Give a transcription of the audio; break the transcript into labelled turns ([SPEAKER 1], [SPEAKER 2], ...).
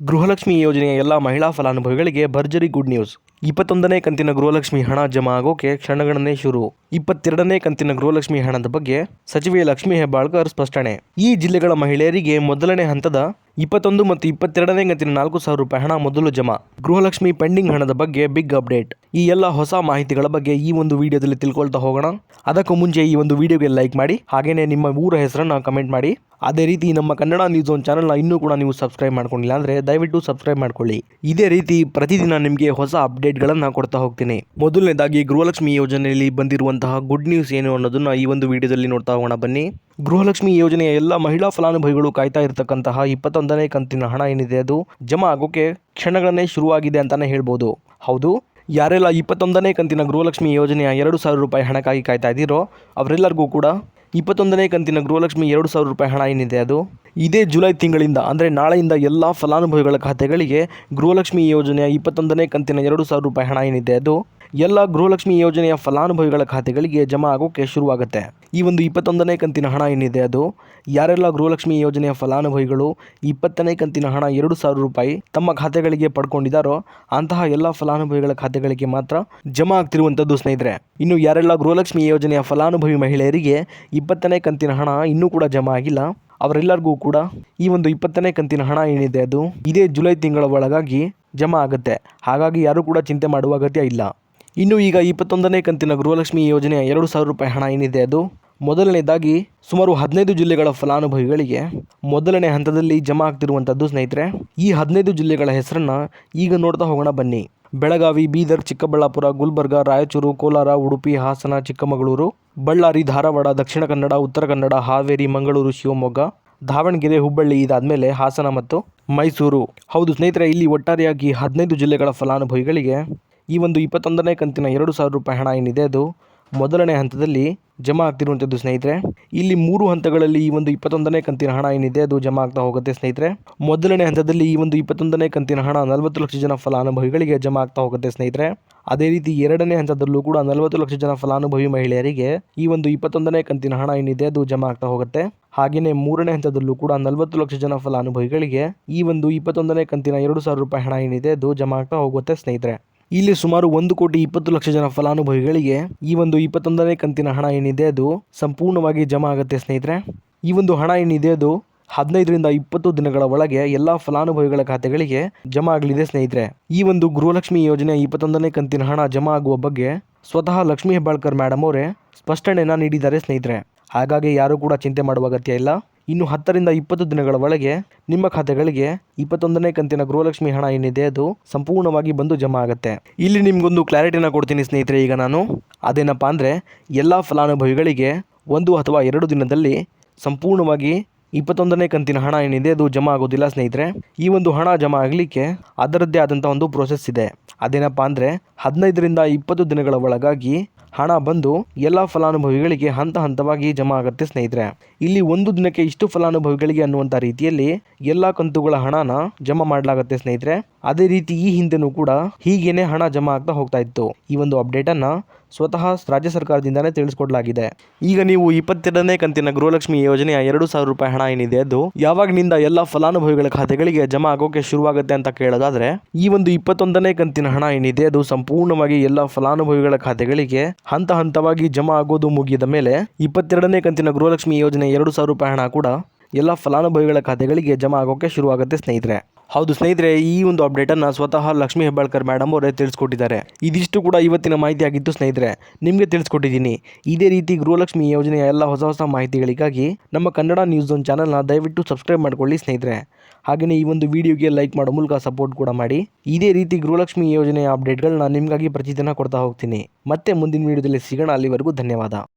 [SPEAKER 1] ಗೃಹಲಕ್ಷ್ಮಿ ಯೋಜನೆಯ ಎಲ್ಲ ಮಹಿಳಾ ಫಲಾನುಭವಿಗಳಿಗೆ ಭರ್ಜರಿ ಗುಡ್ ನ್ಯೂಸ್. ಇಪ್ಪತ್ತೊಂದನೇ ಕಂತಿನ ಗೃಹಲಕ್ಷ್ಮಿ ಹಣ ಜಮಾ ಆಗೋಕೆ ಕ್ಷಣಗಣನೆ ಶುರು. ಇಪ್ಪತ್ತೆರಡನೇ ಕಂತಿನ ಗೃಹಲಕ್ಷ್ಮಿ ಹಣದ ಬಗ್ಗೆ ಸಚಿವೆ ಲಕ್ಷ್ಮಿ ಹೆಬ್ಬಾಳ್ಕರ್ ಸ್ಪಷ್ಟನೆ. ಈ ಜಿಲ್ಲೆಗಳ ಮಹಿಳೆಯರಿಗೆ ಮೊದಲನೇ ಹಂತದ ಇಪ್ಪತ್ತೊಂದು ಮತ್ತು ಇಪ್ಪತ್ತೆರಡನೇ ಕಂತಿನ ನಾಲ್ಕು ಸಾವಿರ ರೂಪಾಯಿ ಹಣ ಮೊದಲು ಜಮಾ. ಗೃಹಲಕ್ಷ್ಮಿ ಪೆಂಡಿಂಗ್ ಹಣದ ಬಗ್ಗೆ ಬಿಗ್ ಅಪ್ಡೇಟ್. ಈ ಎಲ್ಲ ಹೊಸ ಮಾಹಿತಿಗಳ ಬಗ್ಗೆ ಈ ಒಂದು ವಿಡಿಯೋದಲ್ಲಿ ತಿಳ್ಕೊಳ್ತಾ ಹೋಗೋಣ. ಅದಕ್ಕೂ ಮುಂಚೆ ಈ ಒಂದು ವಿಡಿಯೋಗೆ ಲೈಕ್ ಮಾಡಿ, ಹಾಗೇನೇ ನಿಮ್ಮ ಊರ ಹೆಸರನ್ನ ಕಮೆಂಟ್ ಮಾಡಿ. ಅದೇ ರೀತಿ ನಮ್ಮ ಕನ್ನಡ ನ್ಯೂಸ್ ಒನ್ ಚಾನಲ್ನ ಇನ್ನೂ ಕೂಡ ನೀವು ಸಬ್ಸ್ಕ್ರೈಬ್ ಮಾಡ್ಕೊಂಡಿಲ್ಲ ಅಂದರೆ ದಯವಿಟ್ಟು ಸಬ್ಸ್ಕ್ರೈಬ್ ಮಾಡ್ಕೊಳ್ಳಿ. ಇದೇ ರೀತಿ ಪ್ರತಿದಿನ ನಿಮಗೆ ಹೊಸ ಅಪ್ಡೇಟ್ಗಳನ್ನು ಕೊಡ್ತಾ ಹೋಗ್ತೀನಿ. ಮೊದಲನೇದಾಗಿ ಗೃಹಲಕ್ಷ್ಮಿ ಯೋಜನೆಯಲ್ಲಿ ಬಂದಿರುವಂತಹ ಗುಡ್ ನ್ಯೂಸ್ ಏನು ಅನ್ನೋದನ್ನ ಈ ಒಂದು ವಿಡಿಯೋದಲ್ಲಿ ನೋಡ್ತಾ ಹೋಗೋಣ ಬನ್ನಿ. ಗೃಹಲಕ್ಷ್ಮಿ ಯೋಜನೆಯ ಎಲ್ಲ ಮಹಿಳಾ ಫಲಾನುಭವಿಗಳು ಕಾಯ್ತಾ ಇರತಕ್ಕಂತಹ ಇಪ್ಪತ್ತೊಂದನೇ ಕಂತಿನ ಹಣ ಏನಿದೆ ಅದು? ಜಮಾ ಆಗೋಕೆ ಕ್ಷಣಗಳನ್ನೇ ಶುರುವಾಗಿದೆ ಅಂತಾನೆ ಹೇಳ್ಬೋದು. ಹೌದು, ಯಾರೆಲ್ಲ ಇಪ್ಪತ್ತೊಂದನೇ ಕಂತಿನ ಗೃಹಲಕ್ಷ್ಮಿ ಯೋಜನೆಯ ಎರಡು ಸಾವಿರ ರೂಪಾಯಿ ಹಣಕ್ಕಾಗಿ ಕಾಯ್ತಾ ಇದ್ದೀರೋ, ಅವರೆಲ್ಲರಿಗೂ ಕೂಡ ಇಪ್ಪತ್ತೊಂದನೇ ಕಂತಿನ ಗೃಹಲಕ್ಷ್ಮಿ ಎರಡು ಸಾವಿರ ರೂಪಾಯಿ ಹಣ ಏನಿದೆ ಅದು? ಇದೇ ಜುಲೈ ತಿಂಗಳಿಂದ, ಅಂದರೆ ನಾಳೆಯಿಂದ ಎಲ್ಲ ಫಲಾನುಭವಿಗಳ ಖಾತೆಗಳಿಗೆ ಗೃಹಲಕ್ಷ್ಮಿ ಯೋಜನೆಯ ಇಪ್ಪತ್ತೊಂದನೇ ಕಂತಿನ ಎರಡು ಸಾವಿರ ರೂಪಾಯಿ ಹಣ ಏನಿದೆ ಅದು? ಎಲ್ಲ ಗೃಹಲಕ್ಷ್ಮಿ ಯೋಜನೆಯ ಫಲಾನುಭವಿಗಳ ಖಾತೆಗಳಿಗೆ ಜಮಾ ಆಗೋಕ್ಕೆ ಶುರುವಾಗುತ್ತೆ. ಈ ಒಂದು ಇಪ್ಪತ್ತೊಂದನೇ ಕಂತಿನ ಹಣ ಏನಿದೆ ಅದು? ಯಾರೆಲ್ಲ ಗೃಹಲಕ್ಷ್ಮಿ ಯೋಜನೆಯ ಫಲಾನುಭವಿಗಳು ಇಪ್ಪತ್ತನೇ ಕಂತಿನ ಹಣ ಎರಡು ಸಾವಿರ ರೂಪಾಯಿ ತಮ್ಮ ಖಾತೆಗಳಿಗೆ ಪಡ್ಕೊಂಡಿದ್ದಾರೋ ಅಂತಹ ಎಲ್ಲ ಫಲಾನುಭವಿಗಳ ಖಾತೆಗಳಿಗೆ ಮಾತ್ರ ಜಮಾ ಆಗ್ತಿರುವಂಥದ್ದು ಸ್ನೇಹಿತರೆ. ಇನ್ನು ಯಾರೆಲ್ಲ ಗೃಹಲಕ್ಷ್ಮಿ ಯೋಜನೆಯ ಫಲಾನುಭವಿ ಮಹಿಳೆಯರಿಗೆ ಇಪ್ಪತ್ತನೇ ಕಂತಿನ ಹಣ ಇನ್ನೂ ಕೂಡ ಜಮಾ ಆಗಿಲ್ಲ. ಅವರೆಲ್ಲರಿಗೂ ಕೂಡ ಈ ಒಂದು ಇಪ್ಪತ್ತನೇ ಕಂತಿನ ಹಣ ಏನಿದೆ ಅದು ಇದೇ ಜುಲೈ ತಿಂಗಳ ಒಳಗಾಗಿ ಜಮಾ ಆಗುತ್ತೆ. ಹಾಗಾಗಿ ಯಾರೂ ಕೂಡ ಚಿಂತೆ ಮಾಡುವ ಅಗತ್ಯ ಇಲ್ಲ. ಇನ್ನು ಈಗ ಇಪ್ಪತ್ತೊಂದನೇ ಕಂತಿನ ಗೃಹಲಕ್ಷ್ಮಿ ಯೋಜನೆಯ ಎರಡು ಸಾವಿರ ರೂಪಾಯಿ ಹಣ ಏನಿದೆ ಅದು? ಮೊದಲನೇದಾಗಿ ಸುಮಾರು ಹದಿನೈದು ಜಿಲ್ಲೆಗಳ ಫಲಾನುಭವಿಗಳಿಗೆ ಮೊದಲನೇ ಹಂತದಲ್ಲಿ ಜಮಾ ಆಗ್ತಿರುವಂಥದ್ದು ಸ್ನೇಹಿತರೆ, ಈ ಹದಿನೈದು ಜಿಲ್ಲೆಗಳ ಹೆಸರನ್ನು ಈಗ ನೋಡ್ತಾ ಹೋಗೋಣ ಬನ್ನಿ. ಬೆಳಗಾವಿ, ಬೀದರ್, ಚಿಕ್ಕಬಳ್ಳಾಪುರ, ಗುಲ್ಬರ್ಗ, ರಾಯಚೂರು, ಕೋಲಾರ, ಉಡುಪಿ, ಹಾಸನ, ಚಿಕ್ಕಮಗಳೂರು, ಬಳ್ಳಾರಿ, ಧಾರವಾಡ, ದಕ್ಷಿಣ ಕನ್ನಡ, ಉತ್ತರ ಕನ್ನಡ, ಹಾವೇರಿ, ಮಂಗಳೂರು, ಶಿವಮೊಗ್ಗ, ದಾವಣಗೆರೆ, ಹುಬ್ಬಳ್ಳಿ ಇದಾದಮೇಲೆ ಹಾಸನ ಮತ್ತು ಮೈಸೂರು. ಹೌದು ಸ್ನೇಹಿತರೆ, ಇಲ್ಲಿ ಒಟ್ಟಾರೆಯಾಗಿ ಹದಿನೈದು ಜಿಲ್ಲೆಗಳ ಫಲಾನುಭವಿಗಳಿಗೆ ಈ ಒಂದು ಇಪ್ಪತ್ತೊಂದನೇ ಕಂತಿನ ಎರಡು ಸಾವಿರ ರೂಪಾಯಿ ಹಣ ಏನಿದೆ ಅದು ಮೊದಲನೇ ಹಂತದಲ್ಲಿ ಜಮಾ ಆಗ್ತಿರುವಂಥದ್ದು ಸ್ನೇಹಿತರೆ. ಇಲ್ಲಿ ಮೂರು ಹಂತಗಳಲ್ಲಿ ಈ ಒಂದು ಇಪ್ಪತ್ತೊಂದನೇ ಕಂತಿನ ಹಣ ಏನಿದೆ ಅದು ಜಮಾ ಆಗ್ತಾ ಹೋಗುತ್ತೆ ಸ್ನೇಹಿತರೆ. ಮೊದಲನೇ ಹಂತದಲ್ಲಿ ಈ ಒಂದು ಇಪ್ಪತ್ತೊಂದನೇ ಕಂತಿನ ಹಣ ನಲವತ್ತು ಲಕ್ಷ ಜನ ಫಲಾನುಭವಿಗಳಿಗೆ ಜಮಾ ಆಗ್ತಾ ಹೋಗುತ್ತೆ ಸ್ನೇಹಿತರೆ. ಅದೇ ರೀತಿ ಎರಡನೇ ಹಂತದಲ್ಲೂ ಕೂಡ ನಲವತ್ತು ಲಕ್ಷ ಜನ ಫಲಾನುಭವಿ ಮಹಿಳೆಯರಿಗೆ ಈ ಒಂದು ಇಪ್ಪತ್ತೊಂದನೇ ಕಂತಿನ ಹಣ ಏನಿದೆ ಅದು ಜಮಾ ಆಗ್ತಾ ಹೋಗುತ್ತೆ. ಹಾಗೆಯೇ ಮೂರನೇ ಹಂತದಲ್ಲೂ ಕೂಡ ನಲವತ್ತು ಲಕ್ಷ ಜನ ಫಲಾನುಭವಿಗಳಿಗೆ ಈ ಒಂದು ಇಪ್ಪತ್ತೊಂದನೇ ಕಂತಿನ ಎರಡು ಸಾವಿರ ರೂಪಾಯಿ ಹಣ ಏನಿದೆ ಅದು ಜಮಾ ಆಗ್ತಾ ಹೋಗುತ್ತೆ ಸ್ನೇಹಿತರೆ. ಇಲ್ಲಿ ಸುಮಾರು ಒಂದು ಕೋಟಿ ಇಪ್ಪತ್ತು ಲಕ್ಷ ಜನ ಫಲಾನುಭವಿಗಳಿಗೆ ಈ ಒಂದು ಇಪ್ಪತ್ತೊಂದನೇ ಕಂತಿನ ಹಣ ಏನಿದೆ ಅದು ಸಂಪೂರ್ಣವಾಗಿ ಜಮಾ ಆಗುತ್ತೆ ಸ್ನೇಹಿತರೆ. ಈ ಒಂದು ಹಣ ಏನಿದೆ ಅದು ಹದಿನೈದರಿಂದ ಇಪ್ಪತ್ತು ದಿನಗಳ ಒಳಗೆ ಎಲ್ಲ ಫಲಾನುಭವಿಗಳ ಖಾತೆಗಳಿಗೆ ಜಮಾ ಆಗಲಿದೆ ಸ್ನೇಹಿತರೆ. ಈ ಒಂದು ಗೃಹಲಕ್ಷ್ಮಿ ಯೋಜನೆ ಇಪ್ಪತ್ತೊಂದನೇ ಕಂತಿನ ಹಣ ಜಮಾ ಆಗುವ ಬಗ್ಗೆ ಸ್ವತಃ ಲಕ್ಷ್ಮೀ ಹೆಬ್ಬಾಳ್ಕರ್ ಮೇಡಮ್ ಅವರೇ ಸ್ಪಷ್ಟನೆಯನ್ನು ನೀಡಿದ್ದಾರೆ ಸ್ನೇಹಿತರೆ. ಹಾಗಾಗಿ ಯಾರೂ ಕೂಡ ಚಿಂತೆ ಮಾಡುವ ಅಗತ್ಯ ಇಲ್ಲ. ಇನ್ನು ಹತ್ತರಿಂದ ಇಪ್ಪತ್ತು ದಿನಗಳ ಒಳಗೆ ನಿಮ್ಮ ಖಾತೆಗಳಿಗೆ ಇಪ್ಪತ್ತೊಂದನೇ ಕಂತಿನ ಗೃಹಲಕ್ಷ್ಮಿ ಹಣ ಏನಿದೆ ಅದು ಸಂಪೂರ್ಣವಾಗಿ ಬಂದು ಜಮಾ ಆಗುತ್ತೆ. ಇಲ್ಲಿ ನಿಮ್ಗೊಂದು ಕ್ಲಾರಿಟಿನ ಕೊಡ್ತೀನಿ ಸ್ನೇಹಿತರೆ, ಈಗ ನಾನು. ಅದೇನಪ್ಪ ಅಂದರೆ, ಎಲ್ಲ ಫಲಾನುಭವಿಗಳಿಗೆ ಒಂದು ಅಥವಾ ಎರಡು ದಿನದಲ್ಲಿ ಸಂಪೂರ್ಣವಾಗಿ ಇಪ್ಪತ್ತೊಂದನೇ ಕಂತಿನ ಹಣ ಏನಿದೆ ಅದು ಜಮಾ ಆಗೋದಿಲ್ಲ ಸ್ನೇಹಿತರೆ. ಈ ಒಂದು ಹಣ ಜಮಾ ಆಗಲಿಕ್ಕೆ ಅದರದ್ದೇ ಆದಂಥ ಒಂದು ಪ್ರೋಸೆಸ್ ಇದೆ. ಅದೇನಪ್ಪ ಅಂದರೆ, ಹದಿನೈದರಿಂದ ಇಪ್ಪತ್ತು ದಿನಗಳ ಒಳಗಾಗಿ ಹಣ ಬಂದು ಎಲ್ಲ ಫಲಾನುಭವಿಗಳಿಗೆ ಹಂತ ಹಂತವಾಗಿ ಜಮಾ ಆಗುತ್ತೆ ಸ್ನೇಹಿತರೆ. ಇಲ್ಲಿ ಒಂದು ದಿನಕ್ಕೆ ಇಷ್ಟು ಫಲಾನುಭವಿಗಳಿಗೆ ಅನ್ನುವಂಥ ರೀತಿಯಲ್ಲಿ ಎಲ್ಲ ಕಂತುಗಳ ಹಣನ ಜಮಾ ಮಾಡಲಾಗುತ್ತೆ ಸ್ನೇಹಿತರೆ. ಅದೇ ರೀತಿ ಈ ಹಿಂದೆನೂ ಕೂಡ ಹೀಗೇನೆ ಹಣ ಜಮಾ ಆಗ್ತಾ ಹೋಗ್ತಾ ಇತ್ತು. ಈ ಒಂದು ಅಪ್ಡೇಟನ್ನು ಸ್ವತಃ ರಾಜ್ಯ ಸರ್ಕಾರದಿಂದಲೇ ತಿಳಿಸ್ಕೊಡ್ಲಾಗಿದೆ. ಈಗ ನೀವು ಇಪ್ಪತ್ತೆರಡನೇ ಕಂತಿನ ಗೃಹಲಕ್ಷ್ಮಿ ಯೋಜನೆಯ ಎರಡು ಸಾವಿರ ರೂಪಾಯಿ ಹಣ ಏನಿದೆ ಅದು ಯಾವಾಗಿನಿಂದ ಎಲ್ಲ ಫಲಾನುಭವಿಗಳ ಖಾತೆಗಳಿಗೆ ಜಮಾ ಆಗೋಕೆ ಶುರುವಾಗುತ್ತೆ ಅಂತ ಕೇಳೋದಾದ್ರೆ, ಈ ಒಂದು ಇಪ್ಪತ್ತೊಂದನೇ ಕಂತಿನ ಹಣ ಏನಿದೆ ಅದು ಸಂಪೂರ್ಣವಾಗಿ ಎಲ್ಲ ಫಲಾನುಭವಿಗಳ ಖಾತೆಗಳಿಗೆ ಹಂತ ಹಂತವಾಗಿ ಜಮಾ ಆಗೋದು ಮುಗಿದ ಮೇಲೆ ಇಪ್ಪತ್ತೆರಡನೇ ಕಂತಿನ ಗೃಹಲಕ್ಷ್ಮಿ ಯೋಜನೆ ಎರಡು ಸಾವಿರ ರೂಪಾಯಿ ಹಣ ಕೂಡ ಎಲ್ಲ ಫಲಾನುಭವಿಗಳ ಖಾತೆಗಳಿಗೆ ಜಮಾ ಆಗೋಕ್ಕೆ ಶುರುವಾಗುತ್ತೆ ಸ್ನೇಹಿತರೆ. ಹೌದು ಸ್ನೇಹಿತರೆ, ಈ ಒಂದು ಅಪ್ಡೇಟನ್ನು ಸ್ವತಃ ಲಕ್ಷ್ಮೀ ಹೆಬ್ಬಾಳ್ಕರ್ ಮೇಡಮ್ ಅವರೇ ತಿಳಿಸ್ಕೊಟ್ಟಿದ್ದಾರೆ. ಇದಿಷ್ಟು ಕೂಡ ಇವತ್ತಿನ ಮಾಹಿತಿ ಆಗಿತ್ತು ಸ್ನೇಹಿತರೆ. ನಿಮಗೆ ತಿಳಿಸ್ಕೊಟ್ಟಿದ್ದೀನಿ. ಇದೇ ರೀತಿ ಗೃಹಲಕ್ಷ್ಮಿ ಯೋಜನೆಯ ಎಲ್ಲ ಹೊಸ ಹೊಸ ಮಾಹಿತಿಗಳಿಗಾಗಿ ನಮ್ಮ ಕನ್ನಡ ನ್ಯೂಸ್ ಒನ್ ಚಾನಲ್ನ ದಯವಿಟ್ಟು ಸಬ್ಸ್ಕ್ರೈಬ್ ಮಾಡಿಕೊಳ್ಳಿ ಸ್ನೇಹಿತರೆ. ಹಾಗೆಯೇ ಈ ಒಂದು ವಿಡಿಯೋಗೆ ಲೈಕ್ ಮಾಡೋ ಮೂಲಕ ಸಪೋರ್ಟ್ ಕೂಡ ಮಾಡಿ. ಇದೇ ರೀತಿ ಗೃಹಲಕ್ಷ್ಮಿ ಯೋಜನೆಯ ಅಪ್ಡೇಟ್ಗಳನ್ನ ನಿಮಗಾಗಿ ಪ್ರತಿದಿನ ಕೊಡ್ತಾ ಹೋಗ್ತೀನಿ. ಮತ್ತೆ ಮುಂದಿನ ವಿಡಿಯೋದಲ್ಲಿ ಸಿಗೋಣ. ಅಲ್ಲಿವರೆಗೂ ಧನ್ಯವಾದ.